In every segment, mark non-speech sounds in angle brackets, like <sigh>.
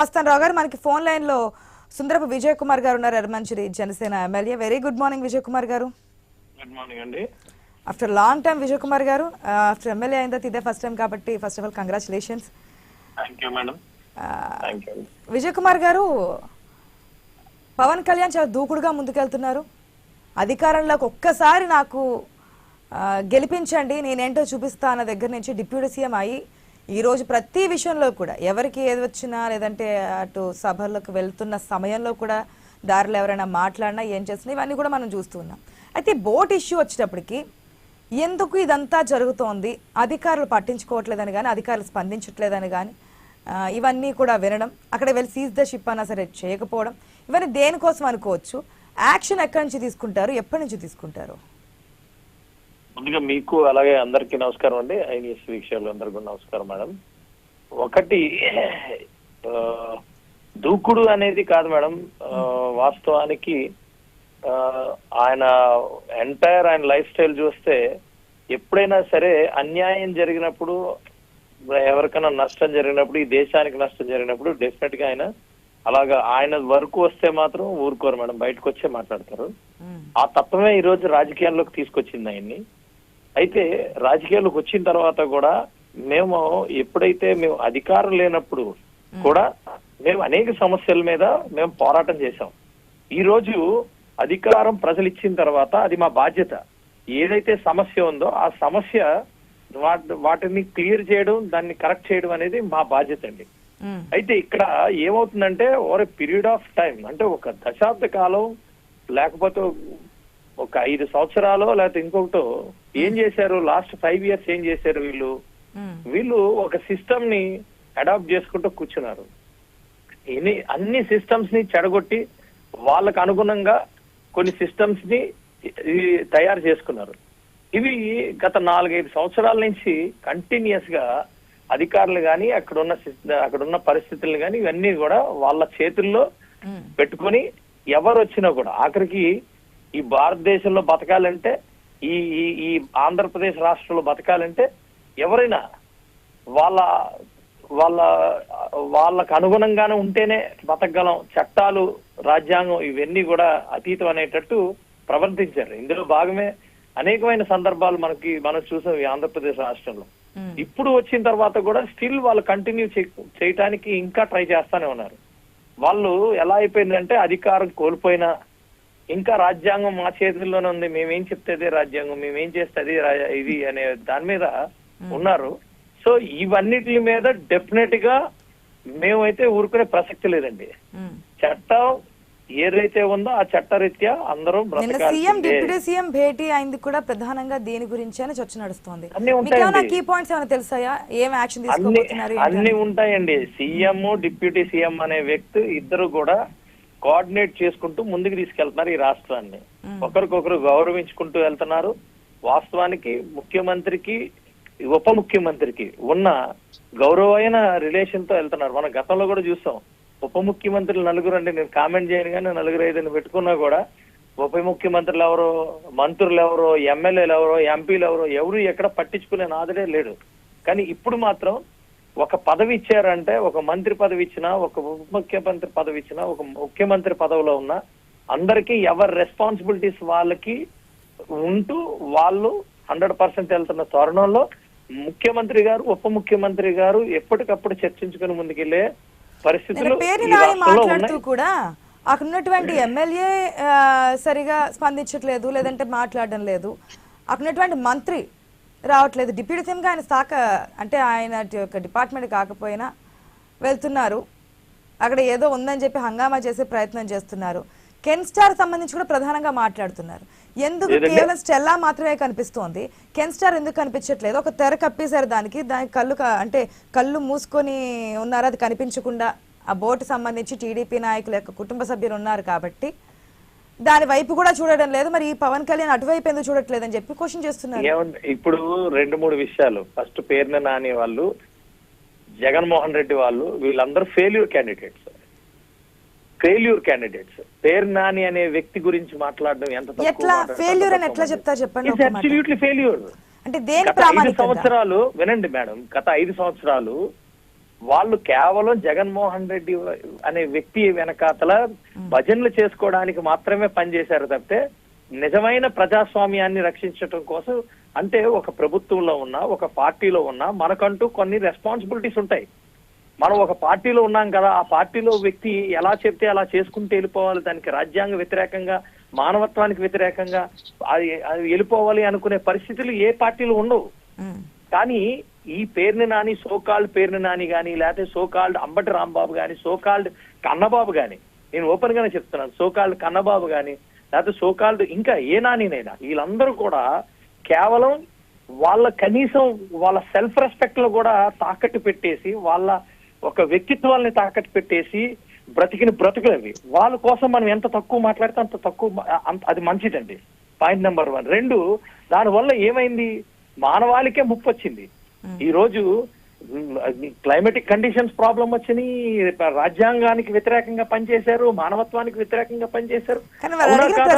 రావు గారు మనకి ఫోన్ లైన్లో సుందరపు విజయ్ కుమార్ గారు ఉన్నారు Erramanchiri Janasena MLA. Very good morning Vijay Kumar garu. Good morning అండి. After long time Vijay Kumar garu after MLA అయిన తర్వాత ఇదే ఫస్ట్ టైం కాబట్టి first of all congratulations Vijay Kumar garu Pawan Kalyan చాలా దూకుడుగా ముందుకెళ్తున్నారు. అధికారంలోకి ఒక్కసారి నాకు గెలిపించండి నేనేంటో చూపిస్తా అన్న దగ్గర నుంచి డిప్యూటీ సీఎం అయ్యి ఈరోజు ప్రతి విషయంలో కూడా ఎవరికి ఏది వచ్చినా లేదంటే అటు సభలకు వెళ్తున్న సమయంలో కూడా దారిలో ఎవరైనా మాట్లాడినా ఏం చేస్తున్నా ఇవన్నీ కూడా మనం చూస్తున్నాం అయితే బోట్ ఇష్యూ వచ్చేటప్పటికి ఎందుకు ఇదంతా జరుగుతోంది? అధికారులు పట్టించుకోవట్లేదని కానీ అధికారులు స్పందించట్లేదని కానీ ఇవన్నీ కూడా వినడం అక్కడ వెళ్ళి సీజ్ ద షిప్ అన్నా సరే చేయకపోవడం ఇవన్నీ దేనికోసం అనుకోవచ్చు? యాక్షన్ ఎక్కడి నుంచి తీసుకుంటారు? ఎప్పటి నుంచి తీసుకుంటారు? ముందుగా మీకు అలాగే అందరికీ నమస్కారం అండి. ఐనిఎస్ వీక్షకులు అందరికీ నమస్కారం మేడం. ఒకటి దూకుడు అనేది కాదు మేడం. వాస్తవానికి ఆయన ఎంటైర్ ఆయన లైఫ్ స్టైల్ చూస్తే ఎప్పుడైనా సరే అన్యాయం జరిగినప్పుడు ఎవరికైనా నష్టం జరిగినప్పుడు ఈ దేశానికి నష్టం జరిగినప్పుడు డెఫినెట్గా ఆయన అలాగా ఆయన వరకు వస్తే మాత్రం ఊరుకోరు మేడం. బయటకు వచ్చే మాట్లాడతారు. ఆ తత్వమే ఈ రోజు రాజకీయాల్లోకి తీసుకొచ్చింది ఆయన్ని. అయితే రాజకీయాల్లోకి వచ్చిన తర్వాత కూడా మేము ఎప్పుడైతే మేము అధికారం లేనప్పుడు కూడా మేము అనేక సమస్యల మీద మేము పోరాటం చేశాం. ఈ రోజు అధికారం ప్రజలు ఇచ్చిన తర్వాత అది మా బాధ్యత. ఏదైతే సమస్య ఉందో ఆ సమస్య వాటి- వాటిని క్లియర్ చేయడం దాన్ని కరెక్ట్ చేయడం అనేది మా బాధ్యత అండి. అయితే ఇక్కడ ఏమవుతుందంటే ఓవర్ పీరియడ్ ఆఫ్ టైం అంటే ఒక దశాబ్ద కాలం లేకపోతే ఒక ఐదు సంవత్సరాలు లేకపోతే ఇంకొకటో ఏం చేశారు లాస్ట్ ఫైవ్ ఇయర్స్ ఏం చేశారు వీళ్ళు. వీళ్ళు ఒక సిస్టమ్ని అడాప్ట్ చేసుకుంటూ కూర్చున్నారు ఎన్ని అన్ని సిస్టమ్స్ని చెడగొట్టి వాళ్ళకు అనుగుణంగా కొన్ని సిస్టమ్స్ని తయారు చేసుకున్నారు ఇవి గత నాలుగైదు సంవత్సరాల నుంచి కంటిన్యూస్గా అధికారులు కానీ అక్కడున్న అక్కడున్న పరిస్థితులు కానీ ఇవన్నీ కూడా వాళ్ళ చేతుల్లో. పెట్టుకొని ఎవరు వచ్చినా కూడా ఆఖరికి ఈ భారతదేశంలో బతకాలంటే ఈ ఈ ఈ ఆంధ్రప్రదేశ్ రాష్ట్రంలో బతకాలంటే ఎవరైనా వాళ్ళ వాళ్ళ వాళ్ళకు అనుగుణంగానే ఉంటేనే బతకగలం. చట్టాలు రాజ్యాంగం ఇవన్నీ కూడా అతీతం అనేటట్టు ప్రవర్తించారు. ఇందులో భాగమే అనేకమైన సందర్భాలు మనకి మనం చూసాం ఈ ఆంధ్రప్రదేశ్ రాష్ట్రంలో. ఇప్పుడు వచ్చిన తర్వాత కూడా స్టిల్ వాళ్ళు కంటిన్యూ చేయటానికి ఇంకా ట్రై చేస్తానే ఉన్నారు. వాళ్ళు ఎలా అయిపోయిందంటే అధికారం కోల్పోయినా ఇంకా రాజ్యాంగం మా చేతుల్లోనే ఉంది. మేమేం చెప్తే రాజ్యాంగం మేమేం చేస్తే అదే రా- ఇది అనే దాని మీద ఉన్నారు. సో ఇవన్నిటి మీద డెఫినెట్గా మేమైతే ఊరుకునే ప్రసక్తి లేదండి. చట్టం ఏదైతే ఉందో ఆ చట్టరీత్యా అందరూ సీఎం డిప్యూటీ సీఎం భేటీ అయింది కూడా ప్రధానంగా దేని గురించి అని చర్చ నడుస్తోంది. కీ పాయింట్స్ ఏమైనా తెలుసాయా? ఏం యాక్షన్ అన్ని తీసుకోబోతున్నారు? ఉంటాయండి. సీఎం డిప్యూటీ సీఎం అనే వ్యక్తి ఇద్దరు కూడా కోఆర్డినేట్ చేసుకుంటూ ముందుకు తీసుకెళ్తున్నారు ఈ రాష్ట్రాన్ని. ఒకరికొకరు గౌరవించుకుంటూ వెళ్తున్నారు. వాస్తవానికి ముఖ్యమంత్రికి ఉప ముఖ్యమంత్రికి ఉన్న గౌరవమైన రిలేషన్తో వెళ్తున్నారు. మనం గతంలో కూడా చూసాం. ఉప ముఖ్యమంత్రులు నలుగురు అంటే నేను కామెంట్ చేయను కానీ నలుగురు ఐదుని పెట్టుకున్నా కూడా ఉప ముఖ్యమంత్రులు ఎవరో మంత్రులు ఎవరో ఎమ్మెల్యేలు ఎవరో ఎంపీలు ఎవరో ఎవరు ఎక్కడ పట్టించుకునే నాదుడే లేడు. కానీ ఇప్పుడు మాత్రం ఒక పదవి ఇచ్చారంటే ఒక మంత్రి పదవి ఇచ్చినా ఒక ఉప ముఖ్యమంత్రి పదవి ఇచ్చినా ఒక ముఖ్యమంత్రి పదవిలో ఉన్న అందరికీ ఎవరి రెస్పాన్సిబిలిటీస్ వాళ్ళకి ఉంటూ వాళ్ళు హండ్రెడ్ పర్సెంట్ వెళ్తున్న తరుణంలో ముఖ్యమంత్రి గారు ఉప ముఖ్యమంత్రి గారు ఎప్పటికప్పుడు చర్చించుకుని ముందుకెళ్ళే పరిస్థితులు మాట్లాడుతూ కూడా అక్కడ ఉన్నటువంటి ఎమ్మెల్యే సరిగా స్పందించట్లేదు లేదంటే మాట్లాడడం లేదు. అక్కడ ఉన్నటువంటి మంత్రి రావట్లేదు. డిప్యూటీ సీఎంగా ఆయన శాఖ అంటే ఆయన యొక్క డిపార్ట్మెంట్ కాకపోయినా వెళ్తున్నారు. అక్కడ ఏదో ఉందని చెప్పి హంగామా చేసే ప్రయత్నం చేస్తున్నారు. కెన్ స్టార్ సంబంధించి కూడా ప్రధానంగా మాట్లాడుతున్నారు. ఎందుకు? కేవలం స్టెల్లా మాత్రమే కనిపిస్తోంది. కెన్ స్టార్ ఎందుకు కనిపించట్లేదు? ఒక తెర కప్పేశారు దానికి దానికి కళ్ళు క- అంటే కళ్ళు మూసుకొని ఉన్నారు. అది కనిపించకుండా ఆ బోటు సంబంధించి టీడీపీ నాయకుల యొక్క కుటుంబ సభ్యులు ఉన్నారు కాబట్టి దాని వైపు కూడా చూడడం లేదు. మరి ఈ పవన్ కళ్యాణ్ అటువైపు ఎందుకు చూడట్లేదు అని చెప్పి క్వశ్చన్ చేస్తున్నారు. ఇప్పుడు రెండు మూడు విషయాలు. ఫస్ట్ పేరున నాని వాళ్ళు జగన్మోహన్ రెడ్డి వాళ్ళు వీళ్ళందరూ ఫెయిల్యూర్ క్యాండిడేట్స్ ఫెయిల్యూర్ క్యాండిడేట్స్ పేరు నాని అనే వ్యక్తి గురించి మాట్లాడడం ఎంత ఎట్లా? ఫెయిల్యూర్ అని ఎట్లా చెప్తారు చెప్పండి absolutely failure. అంటే దేని సంవత్సరాలు వినండి మేడం గత ఐదు సంవత్సరాలు వాళ్ళు కేవలం జగన్మోహన్ రెడ్డి అనే వ్యక్తి వెనకాతల భజనలు చేసుకోవడానికి మాత్రమే పనిచేశారు తప్పితే నిజమైన ప్రజాస్వామ్యాన్ని రక్షించడం కోసం అంటే ఒక ప్రభుత్వంలో ఉన్నా ఒక పార్టీలో ఉన్నా మనకంటూ కొన్ని రెస్పాన్సిబిలిటీస్ ఉంటాయి. మనం ఒక పార్టీలో ఉన్నాం కదా ఆ పార్టీలో వ్యక్తి ఎలా చెప్తే అలా చేసుకుంటూ వెళ్ళిపోవాలి. దానికి రాజ్యాంగ వ్యతిరేకంగా మానవత్వానికి వ్యతిరేకంగా అది వెళ్ళిపోవాలి అనుకునే పరిస్థితులు ఏ పార్టీలో ఉండవు. కానీ ఈ పేరుని నాని సోకాల్డ్ పేరుని నాని కానీ లేకపోతే సోకాల్డ్ అంబటి రాంబాబు కానీ సోకాల్డ్ కన్నబాబు కానీ నేను ఓపెన్ గానే చెప్తున్నాను సోకాల్డ్ కన్నబాబు కానీ లేకపోతే సోకాల్డ్ ఇంకా ఏ నానినైనా వీళ్ళందరూ కూడా కేవలం వాళ్ళ కనీసం వాళ్ళ సెల్ఫ్ రెస్పెక్ట్లో కూడా తాకట్టు పెట్టేసి వాళ్ళ ఒక వ్యక్తిత్వాల్ని తాకట్టు పెట్టేసి బ్రతికిన బ్రతుకులు అవి. వాళ్ళ కోసం మనం ఎంత తక్కువ మాట్లాడితే అంత తక్కువ అది మంచిదండి. పాయింట్ నెంబర్ వన్ రెండు దానివల్ల ఏమైంది? మానవాళికే ముప్పు వచ్చింది ఈ రోజు క్లైమేటిక్ కండిషన్స్ ప్రాబ్లం వచ్చినాయి రాజ్యాంగానికి వ్యతిరేకంగా పనిచేశారు మానవత్వానికి వ్యతిరేకంగా పనిచేశారు?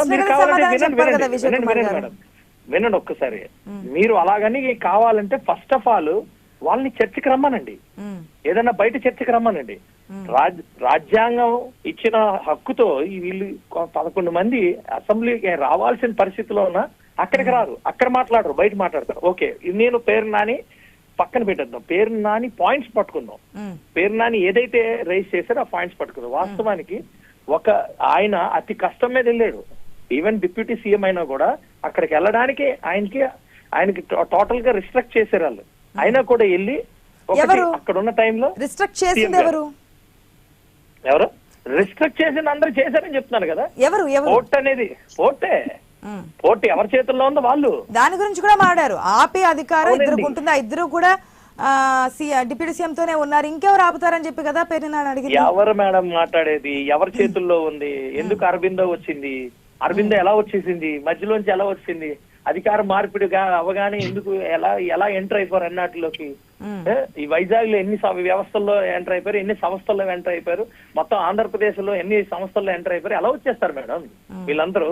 మీరు కావాలంటే వినండి. మేడం. వినండి ఒక్కసారి. మీరు అలాగని కావాలంటే ఫస్ట్ ఆఫ్ ఆల్ వాళ్ళని చర్చకి రమ్మనండి. ఏదైనా బయట చర్చకి రమ్మనండి. రాజ్ రాజ్యాంగం ఇచ్చిన హక్కుతో ఈ వీళ్ళు పదకొండు మంది అసెంబ్లీకి రావాల్సిన పరిస్థితిలో ఉన్న అక్కడికి రారు. అక్కడ మాట్లాడరు బయట మాట్లాడతారు. ఓకే నేను పేరు నాని పక్కన పెట్టేద్దాం. పేరు నాని పాయింట్స్ పట్టుకుందాం. పేరు నాని ఏదైతే రైజ్ చేశారో ఆ పాయింట్స్ పట్టుకుందాం. వాస్తవానికి ఒక ఆయన అతి కష్టం మీద వెళ్ళాడు. ఈవెన్ డిప్యూటీ సీఎం అయినా కూడా అక్కడికి వెళ్ళడానికి ఆయనకి ఆయనకి టోటల్గా రిస్ట్రిక్ట్ చేశారు వాళ్ళు. అయినా కూడా వెళ్ళి? అక్కడ ఉన్న టైంలో రిస్ట్రిక్ట్ చేసింది. ఎవరు? ఎవరు? రిస్ట్రిక్ట్ చేసిన అందరూ చేశారని చెప్తున్నాను కదా. ఎవరు? పోర్ట్ అనేది పోర్టే పోర్ట్ ఎవరి చేతుల్లో ఉందో వాళ్ళు. దాని గురించి కూడా మాట్లాడారు. ఆపే అధికారం ఆ ఇద్దరు కూడా డిప్యూటీ సీఎం తోనే ఉన్నారు. ఇంకెవరు ఆపుతారని చెప్పి కదా పేరు నాని అడిగింది? ఎవరు మేడం మాట్లాడేది? ఎవరి చేతుల్లో ఉంది? ఎందుకు అరబిందో వచ్చింది? అరబిందో ఎలా వచ్చేసింది? మధ్యలోంచి ఎలా వచ్చింది? అధికార మార్పిడిగా అవగానే ఎందుకు ఎలా ఎలా ఎంటర్ అయిపోయారు అన్నట్లోకి? ఈ వైజాగ్లో ఎన్ని వ్యవస్థల్లో ఎంటర్ అయిపోయారు? ఎన్ని సంస్థల్లో ఎంటర్ అయిపోయారు? మొత్తం ఆంధ్రప్రదేశ్లో ఎన్ని సంస్థల్లో ఎంటర్ అయిపోయారు? ఎలా వచ్చేస్తారు మేడం? వీళ్ళందరూ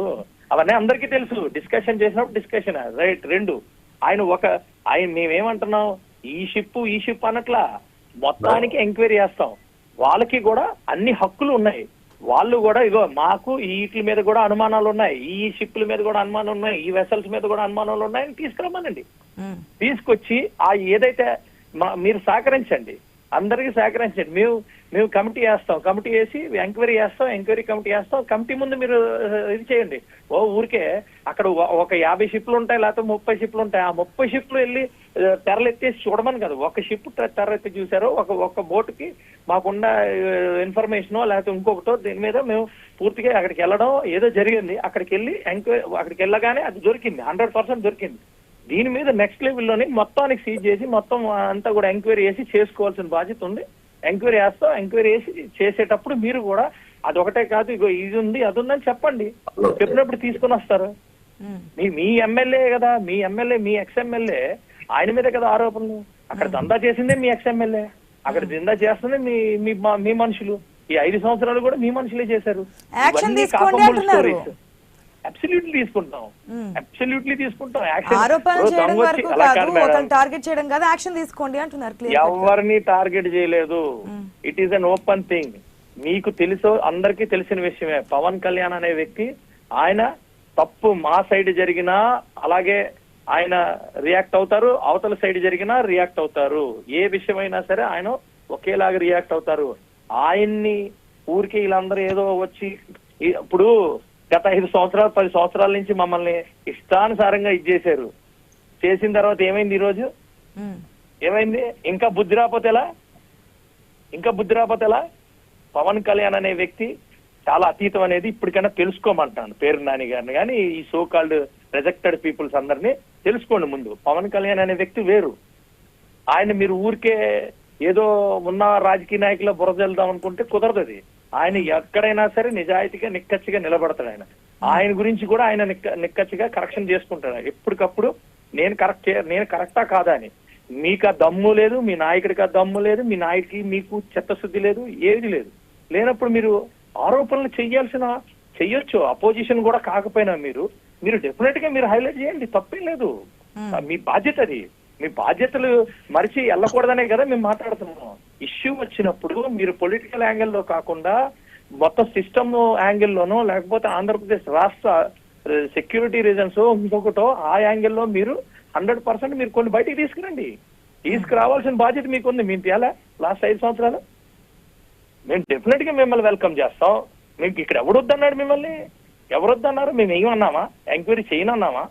అవన్నీ అందరికీ తెలుసు. డిస్కషన్ చేసినప్పుడు డిస్కషన్ రైట్ రెండు. ఆయన ఒక ఆయన మేమేమంటున్నాం? ఈ షిప్ ఈ షిప్ అనట్లా మొత్తానికి ఎంక్వైరీ చేస్తాం. వాళ్ళకి కూడా అన్ని హక్కులు ఉన్నాయి. వాళ్ళు కూడా ఇగో మాకు ఈ వీటి మీద కూడా అనుమానాలు ఉన్నాయి. ఈ షిప్ల మీద కూడా అనుమానాలు ఉన్నాయి. ఈ వెసల్స్ మీద కూడా అనుమానాలు ఉన్నాయని తీసుకురమ్మనండి. ఉమ్. తీసుకొచ్చి ఆ ఏదైతే మా- మీరు సహకరించండి. అందరికీ సహకరించండి. మేము మేము కమిటీ వేస్తాం. కమిటీ వేసి ఎంక్వైరీ చేస్తాం ఎంక్వైరీ కమిటీ వేస్తాం. కమిటీ ముందు మీరు ఇది చేయండి. ఓ ఊరికే అక్కడ ఒక యాభై షిప్లు ఉంటాయి లేకపోతే ముప్పై షిప్లు ఉంటాయి. ఆ ముప్పై షిప్లు వెళ్ళి తెరలెత్తేసి చూడమని కదా. ఒక షిప్ తె- తెర ఎత్తి చూసారో ఒక ఒక బోటుకి మాకున్న ఇన్ఫర్మేషన్ లేకపోతే ఇంకొకటో దీని మీద మేము పూర్తిగా అక్కడికి వెళ్ళడం ఏదో జరిగింది. అక్కడికి వెళ్ళి ఎంక్వైరీ అక్కడికి వెళ్ళగానే అది దొరికింది. హండ్రెడ్ పర్సెంట్ దొరికింది. దీని మీద నెక్స్ట్ లెవెల్లోనే మొత్తానికి సీజ్ చేసి మొత్తం అంతా కూడా ఎంక్వైరీ చేసి చేసుకోవాల్సిన బాధ్యత ఉంది. ఎంక్వైరీ చేస్తాం ఎంక్వైరీ చేసి చేసేటప్పుడు మీరు కూడా అది ఒకటే కాదు ఇగో ఇది ఉంది అది ఉందని చెప్పండి. చెప్పినప్పుడు తీసుకొని వస్తారు. మీ మీ ఎమ్మెల్యే కదా మీ ఎమ్మెల్యే మీ ఎక్స్ ఎమ్మెల్యే ఆయన మీద కదా ఆరోపణలు. అక్కడ దందా చేసిందే మీ ఎక్స్ ఎమ్మెల్యే అక్కడ దందా చేస్తుంది మీ మీ మనుషులు. ఈ ఐదు సంవత్సరాలు కూడా మీ మనుషులే చేశారు. Action తీసుకోండి అంటున్నారు. అబ్సల్యూట్లీ తీసుకుంటాం. అబ్సల్యూట్లీ తీసుకుంటాం. ఎవరిని టార్గెట్ చేయలేదు. It is an open thing మీకు తెలుసో అందరికీ తెలిసిన విషయమే. పవన్ కళ్యాణ్ అనే వ్యక్తి ఆయన తప్పు మా సైడ్ జరిగినా అలాగే ఆయన రియాక్ట్ అవుతారు అవతల సైడ్ జరిగినా రియాక్ట్ అవుతారు. ఏ విషయమైనా సరే ఆయన ఒకేలాగా రియాక్ట్ అవుతారు. ఆయన్ని ఊరికి వీళ్ళందరూ ఏదో వచ్చి ఇప్పుడు గత ఐదు సంవత్సరాలు పది సంవత్సరాల నుంచి మమ్మల్ని ఇష్టానుసారంగా ఇచ్చేశారు చేసిన తర్వాత ఏమైంది ఈ రోజు ఏమైంది? ఇంకా బుద్ధి రాకపోతే ఎలా? ఇంకా బుద్ధి రాకపోతే ఎలా? పవన్ కళ్యాణ్ అనే వ్యక్తి చాలా అతీతం అనేది ఇప్పటికైనా తెలుసుకోమంటాను పేరు నాని గారిని. కానీ ఈ సో కాల్డ్ రిజెక్టెడ్ పీపుల్స్ అందరినీ తెలుసుకోండి ముందు. పవన్ కళ్యాణ్ అనే వ్యక్తి వేరు. ఆయన మీరు ఊరికే ఏదో ఉన్న రాజకీయ నాయకుల బురదెళ్దాం అనుకుంటే కుదరదు అది. ఆయన ఎక్కడైనా సరే నిజాయితీగా నిక్కచ్చిగా నిలబడతాడు ఆయన. ఆయన గురించి కూడా ఆయన నిక్క నిక్కచ్చిగా కరెక్షన్ చేసుకుంటాడు ఎప్పటికప్పుడు నేను కరెక్ట్ నేను కరెక్టా కాదా అని. మీకు ఆ దమ్ము లేదు మీ నాయకుడికి ఆ దమ్ము లేదు మీ నాయకుడికి మీకు చిత్తశుద్ధి లేదు ఏది లేదు. లేనప్పుడు మీరు ఆరోపణలు చెయ్యాల్సిన చెయ్యొచ్చు అపోజిషన్ కూడా కాకపోయినా మీరు మీరు డెఫినెట్గా మీరు హైలైట్ చేయండి. తప్పేం లేదు. మీ బాధ్యత అది. మీ బాధ్యతలు మరిచి వెళ్ళకూడదనే కదా మేము మాట్లాడుతున్నాం. ఇష్యూ వచ్చినప్పుడు మీరు పొలిటికల్ యాంగిల్లో కాకుండా మొత్తం సిస్టమ్ యాంగిల్లోనో లేకపోతే ఆంధ్రప్రదేశ్ రాష్ట్ర సెక్యూరిటీ రీజన్స్ ఇంకొకటో ఆ యాంగిల్లో మీరు హండ్రెడ్ పర్సెంట్ మీరు కొన్ని బయటికి తీసుకురండి. తీసుకురావాల్సిన బాధ్యత మీకుంది. మేము తేలా లాస్ట్ ఐదు సంవత్సరాలు? మేము డెఫినెట్గా మిమ్మల్ని వెల్కమ్ చేస్తాం. మీకు ఇక్కడ ఎవడు వద్దన్నాడు మిమ్మల్ని? ఎవరు వద్దన్నారు? మేము ఏమన్నామా? ఎంక్వైరీ చేయనన్నామా.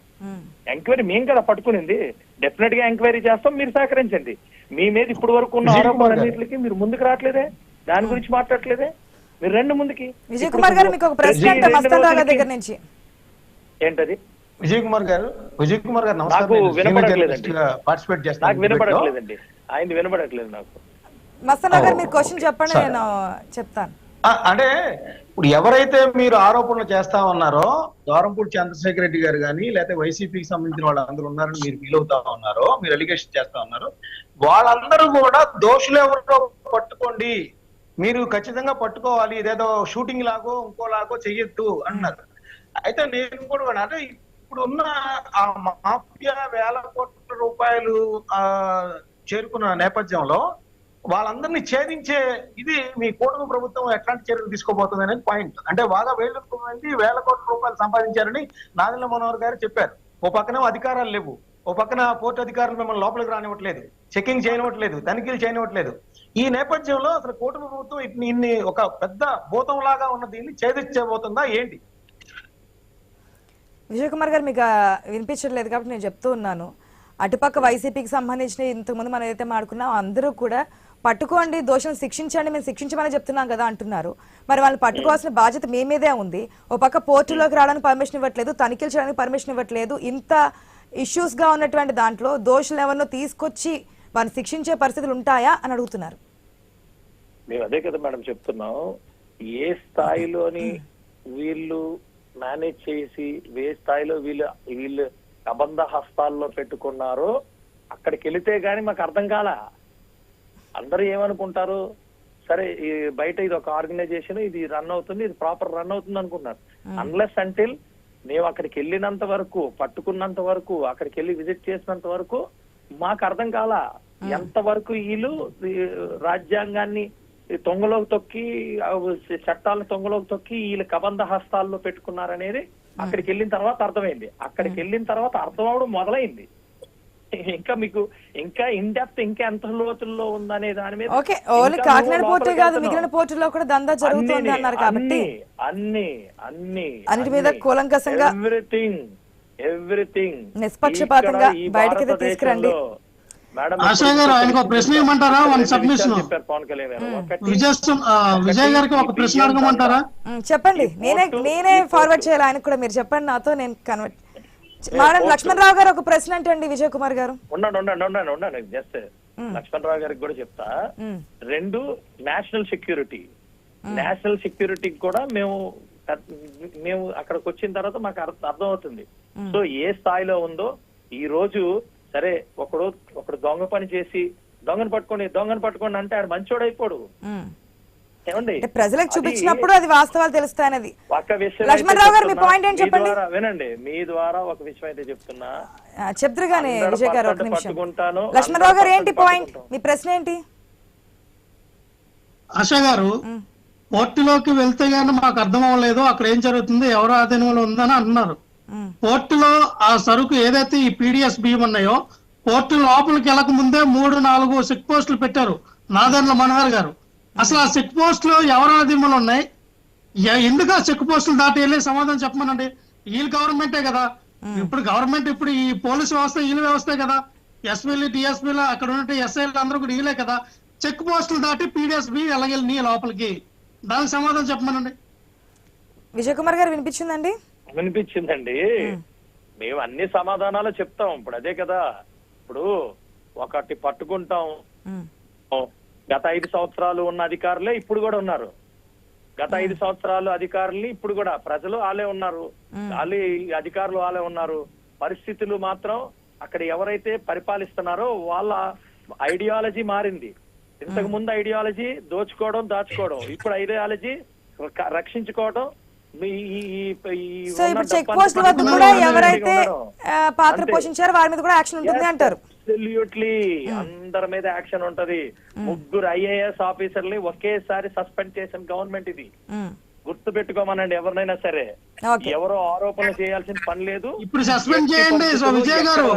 ఎంక్వైరీ మేము కదా పట్టుకునింది. డెఫినెట్గా ఎంక్వైరీ చేస్తాం మీరు సహకరించండి. మీ మీద ఇప్పటి వరకు ఉన్న. ఆరోపణలన్నింటికి మీరు ముందుకు రావట్లేదే దాని గురించి మాట్లాడట్లేదే. మీరు రెండు ముందుకి. విజయ్ కుమార్ గారు మీకు ఒక ప్రశ్న దగ్గర నుంచి. ఏంటది? విజయ్ కుమార్ గారు విజయ్ కుమార్ గారు నాకు వినపడట్లేదండి. పార్టిసిపేట్ నాకు చేస్తాను లో. వినపడట్లేదండి. ఆయన వినపడట్లేదు నాకు. మస్తాన్ రావు గారు ఓ, మీరు క్వశ్చన్ చెప్పండి. నేను చెప్తాను. అంటే ఇప్పుడు ఎవరైతే మీరు ఆరోపణలు చేస్తా ఉన్నారో దోరంపూడి చంద్రశేఖర్ రెడ్డి గారు కానీ లేకపోతే వైసీపీకి సంబంధించిన వాళ్ళు అందరూ ఉన్నారని మీరు ఫీల్ అవుతా ఉన్నారో మీరు అలిగేషన్ చేస్తా ఉన్నారు వాళ్ళందరూ కూడా దోషులు ఎవరో పట్టుకోండి. మీరు ఖచ్చితంగా పట్టుకోవాలి. ఇదేదో షూటింగ్ లాగో ఇంకోలాగో చెయ్యొద్దు అన్నారు. అయితే నేను కూడా అంటే ఇప్పుడు ఉన్న ఆ మాఫియా వేల కోట్ల రూపాయలు ఆ చేరుకున్న నేపథ్యంలో వాళ్ళందరినీ ఛేదించే ఇది మీ కూటమి ప్రభుత్వం ఎట్లాంటి చర్యలు తీసుకోబోతుంది అనేది పాయింట్ అంటే బాగా వేలు మంది వేల కోట్ల రూపాయలు సంపాదించారని నాదెల్ల మనోహర్ గారు చెప్పారు. ఓ పక్కన అధికారాలు లేవు. ఓ పక్కన పోర్టు అధికారులు మిమ్మల్ని లోపలికి రానివ్వట్లేదు. చెకింగ్ చేయనివ్వట్లేదు. తనిఖీలు చేయనివ్వట్లేదు. ఈ నేపథ్యంలో అసలు కూటమి ప్రభుత్వం ఇన్ని ఇన్ని ఒక పెద్ద భూతం లాగా ఉన్న దీన్ని ఛేదించబోతుందా ఏంటి? విజయ్ కుమార్ గారు మీకు వినిపించట్లేదు కాబట్టి నేను చెప్తూ ఉన్నాను. అటుపక్క వైసీపీకి సంబంధించిన ఇంతకుముందు మనం ఏదైతే మాడుకున్నాం అందరూ కూడా పట్టుకోండి దోషం శిక్షించండి మేము శిక్షించమని చెప్తున్నాం కదా అంటున్నారు. మరి వాళ్ళని పట్టుకోవాల్సిన బాధ్యత మీ మీదే ఉంది. ఓ పక్క పోర్టులోకి రావడానికి పర్మిషన్ ఇవ్వట్లేదు తనిఖీలు చేయడానికి పర్మిషన్ ఇవ్వట్లేదు. ఇంత ఇష్యూస్గా ఉన్నటువంటి దాంట్లో దోషులు ఎవరినో తీసుకొచ్చి వారిని శిక్షించే పరిస్థితులు ఉంటాయా అని అడుగుతున్నారు. మేము అదే కదా మేడం చెప్తున్నాం. ఏ స్థాయిలోని వీళ్ళు మేనేజ్ చేసి ఏ స్థాయిలో వీళ్ళు వీళ్ళు అబంధ హస్తాల్లో పెట్టుకున్నారో అక్కడికి వెళితే గానీ మాకు అర్థం కాల. అందరూ ఏమనుకుంటారు? సరే ఈ బయట ఇది ఒక ఆర్గనైజేషన్ ఇది రన్ అవుతుంది ఇది ప్రాపర్ రన్ అవుతుంది అనుకున్నారు అన్లెస్ అంటిల్ మేము అక్కడికి వెళ్ళినంత వరకు పట్టుకున్నంత వరకు అక్కడికి వెళ్ళి విజిట్ చేసినంత వరకు మాకు అర్థం కాల. ఎంత వరకు వీళ్ళు రాజ్యాంగాన్ని తొంగలోకి తొక్కి చట్టాలను తొంగలోకి తొక్కి వీళ్ళు కబంధ హస్తాల్లో పెట్టుకున్నారనేది అక్కడికి వెళ్ళిన తర్వాత అర్థమైంది. అక్కడికి వెళ్ళిన తర్వాత అర్థం అవడం మొదలైంది. <laughs> ఇంకా మీకు ఇంకా ఇన్ డెప్త్ ఇంకా ఎంత లోతుల్లో ఉందనే దాని మీద ఓకే ఓన్లీ కాకినాడ పోర్టే కాదు. మిగిలిన పోర్టుల్లో కూడా దందా జరుగుతుంది అన్ని, అన్నారు కాబట్టి అన్ని అన్ని అన్నిటి మీద కూలంకషంగా- ఎవ్రీథింగ్ ఎవ్రీథింగ్ నిష్పక్షపాతంగా బయటకైతే తీసుకురండి. మేడం ఆశా గారు, ఆయనకు ఒక ప్రశ్న ఇవ్వమంటారా? వన్ ఒకటి విజయ్ గారికి ఒక ప్రశ్న అడగమంటారా? చెప్పండి. నేనే నేనే ఫార్వర్డ్ చేయాలి ఆయనకు కూడా. మీరు చెప్పండి నాతో నేను కన్వర్ట్ మేడం పోర్టు- లక్ష్మణరావు గారు ఒక ప్రశ్న అంటే అండి విజయ్ కుమార్ గారు. ఉండండి ఉండండి ఉండండి ఉండండి. జస్ట్ లక్ష్మణరావు గారికి కూడా చెప్తా. ఉమ్, రెండు నేషనల్ సెక్యూరిటీ నేషనల్ సెక్యూరిటీకి కూడా మేము మేము అక్కడికి వచ్చిన తర్వాత మాకు అర్థ- అవుతుంది సో ఏ స్థాయిలో ఉందో ఈ రోజు సరే ఒకడు ఒకడు దొంగ పని చేసి దొంగను పట్టుకోండి దొంగను పట్టుకోండి అంటే ఆడు మంచోడు ప్రజలకు చూపించినప్పుడు అది వాస్తవాలు తెలుస్తాయన్నది ఒక విషయం గారు, మీ point ఏంటి. చెప్పండి? వినండి. మీ ద్వారా ఒక విషయం అయితే చెప్తున్నా. చెప్తురు కానీ అందరూ విజయ్ గారు ఒక నిమిషం. లక్ష్మణరావు గారు ఏంటి పాయింట్. మీ ప్రశ్న ఏంటి? ఆశా గారు పోర్టులోకి వెళ్తే గానీ మాకు అర్థం అవ్వలేదు. అక్కడ ఏం జరుగుతుంది? ఎవరు ఆధీనంలో ఉందని అంటున్నారు. ఉమ్, పోర్టులో ఆ సరుకు ఏదైతే ఈ పీడిఎస్ బియ్యం ఉన్నాయో పోర్టు లోపలికి వెళ్ళక ముందే మూడు నాలుగు చెక్ పోస్టులు పెట్టారు. నాదెండ్ల మనోహర్ గారు. అసలు ఆ చెక్ పోస్టులు ఎవరు ఆధీనంలో ఉన్నాయి? ఎ- ఎందుకు ఆ చెక్ పోస్టులు దాటి వెళ్ళి సమాధానం చెప్పమనండి? వీళ్ళు గవర్నమెంటే కదా. ఇప్పుడు గవర్నమెంట్ ఇప్పుడు ఈ పోలీస్ వ్యవస్థ వీళ్ళ వ్యవస్థే కదా. ఎస్పీలు డిఎస్పీలు అక్కడ ఉన్న ఎస్ఐలు అందరూ కూడా వీళ్ళే కదా. చెక్ పోస్టులు దాటి పీడిఎస్ బి వెళ్ళగలి నీ లోపలికి. దానికి సమాధానం చెప్పమనండి. విజయ్ కుమార్ గారు వినిపించిందండి? వినిపించిందండి. మేము అన్ని సమాధానాలు చెప్తాం. ఇప్పుడు అదే కదా. ఇప్పుడు ఒకటి పట్టుకుంటాం. గత ఐదు సంవత్సరాలు ఉన్న అధికారులే ఇప్పుడు కూడా ఉన్నారు. గత ఐదు సంవత్సరాలు అధికారుల్ని ఇప్పుడు కూడా ప్రజలు వాళ్ళే ఉన్నారు. వాళ్ళే అధికారులు వాళ్ళే ఉన్నారు. పరిస్థితులు మాత్రం అక్కడ ఎవరైతే పరిపాలిస్తున్నారో వాళ్ళ ఐడియాలజీ మారింది. ఇంతకు ముందు ఐడియాలజీ దోచుకోవడం దాచుకోవడం. ఇప్పుడు ఐడియాలజీ రక్షించుకోవడం సో ఇప్పుడు చెక్ పోస్ట్ వద్ద కూడా. ఎవరైతే పాత్ర. పోషించారో వారి మీద కూడా యాక్షన్ ఉంటుంది అంటారు. అబ్సల్యూట్లీ అందరి మీద యాక్షన్ ఉంటది. ముగ్గురు ఐఏఎస్ ఆఫీసర్ని ఒకేసారి సస్పెండ్ చేసిన గవర్నమెంట్ ఇది. మ్మ్. గుర్తు పెట్టుకోమనండి ఎవరినైనా సరే. ఎవరో ఆరోపణలు చేయాల్సిన పని లేదు. ఇప్పుడు సస్పెండ్ చేయండి సో విజయ్ గారు.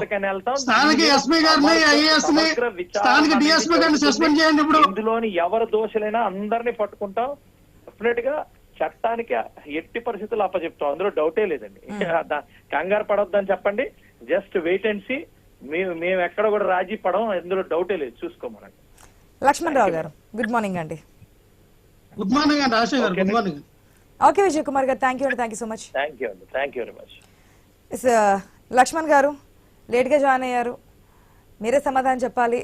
స్థానిక ఎస్పీ గారిని ఐఏఎస్ని స్థానిక డిఎస్పీ గారిని. సస్పెండ్ చేయండి ఇప్పుడు. ఇందులోని ఎవరు దోషులైనా అందరినీ పట్టుకుంటాం. డెఫినెట్గా చట్టానికి ఎట్టి పరిస్థితుల్లో అప్పచెప్తాం. అందులో డౌటే లేదండి. <laughs> కంగారు పడొద్దని చెప్పండి. జస్ట్ వెయిట్ అండ్ సి మేము మేము ఎక్కడ కూడా రాజీ పడం అందులో డౌటే లేదు. చూసుకోమనండి. లక్ష్మణ్ రావు గారు గుడ్ మార్నింగ్ అండి. గుడ్ మార్నింగ్ అండి Rajasekhar garu good morning okay Vijay Kumar garu thank you అండి thank you so much thank you అండి thank you very much Lakshman garu లేట్గా జాయిన్ అయ్యారు. మీరే సమాధానం చెప్పాలి